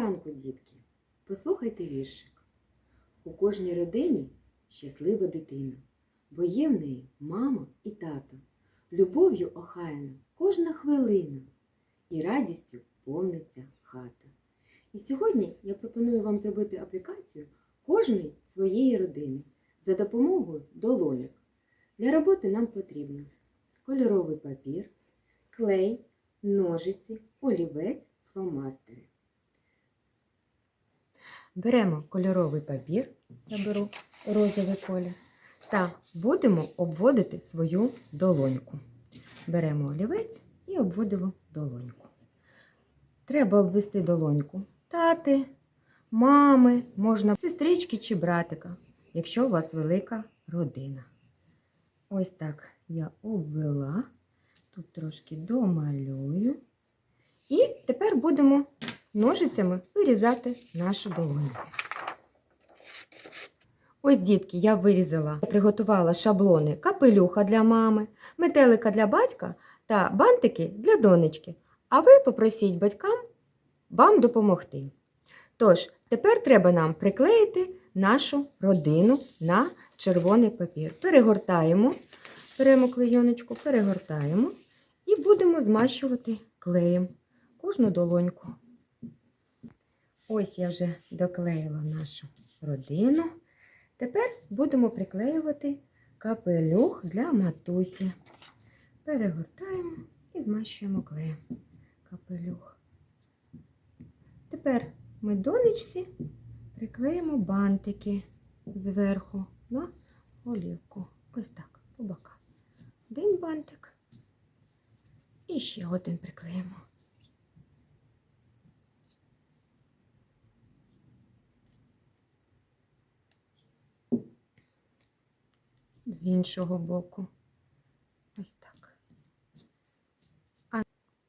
ранку, дітки. Послухайте віршик. У кожній родині щаслива дитина, бо є в неї мама і тато. Любов'ю охаяна кожна хвилина, і радістю повниться хата. І сьогодні я пропоную вам зробити аплікацію кожної своєї родини за допомогою долоньок. Для роботи нам потрібно кольоровий папір, клей, ножиці, олівець, фломастери. Беремо кольоровий папір, я беру розовий колір, та будемо обводити свою долоньку. Беремо олівець і обводимо долоньку. Треба обвести долоньку тати, мами, можна сестрички чи братика, якщо у вас велика родина. Ось так я обвела, тут трошки домалюю. І тепер будемо ножицями вирізати нашу долоньку. Ось, дітки, я вирізала, приготувала шаблони капелюха для мами, метелика для батька та бантики для донечки. А ви попросіть батькам вам допомогти. Тож, тепер треба нам приклеїти нашу родину на червоний папір. Перегортаємо, беремо клейоночку, перегортаємо і будемо змащувати клеєм кожну долоньку. Ось я вже доклеїла нашу родину. Тепер будемо приклеювати капелюх для матусі. Перегортаємо і змащуємо клеєм капелюх. Тепер ми донечці приклеїмо бантики зверху на голівку. Ось так, по бокам. Один бантик і ще один приклеїмо. З іншого боку. Ось так. А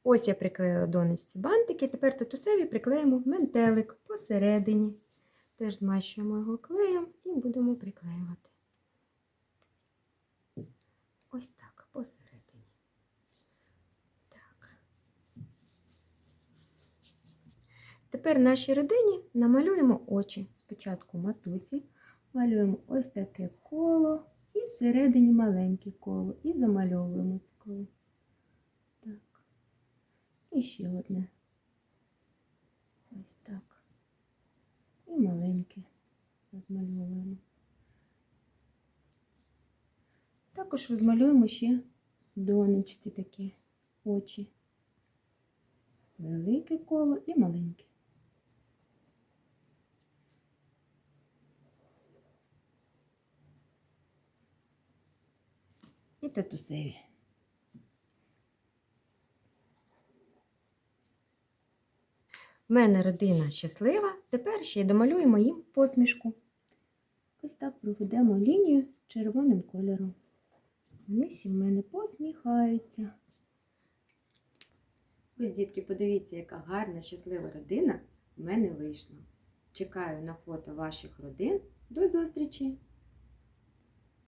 ось я приклеїла донечці бантики, тепер татусеві приклеїмо ментелик посередині. Теж змащуємо його клеєм і будемо приклеювати. Ось так, посередині. Так. Тепер нашій родині намалюємо очі. Спочатку матусі, малюємо ось таке коло і всередині маленьке коло. І замальовуємо це коло. Так. І ще одне. Ось так. І маленьке розмальовуємо. Також розмалюємо ще донечці такі очі. Велике коло і маленьке. І татусеві. В мене родина щаслива. Тепер ще й домалюємо їм посмішку. Ось так проведемо лінію червоним кольором. Вони всі в мене посміхаються. Ось, дітки, подивіться, яка гарна, щаслива родина в мене вийшла. Чекаю на фото ваших родин. До зустрічі!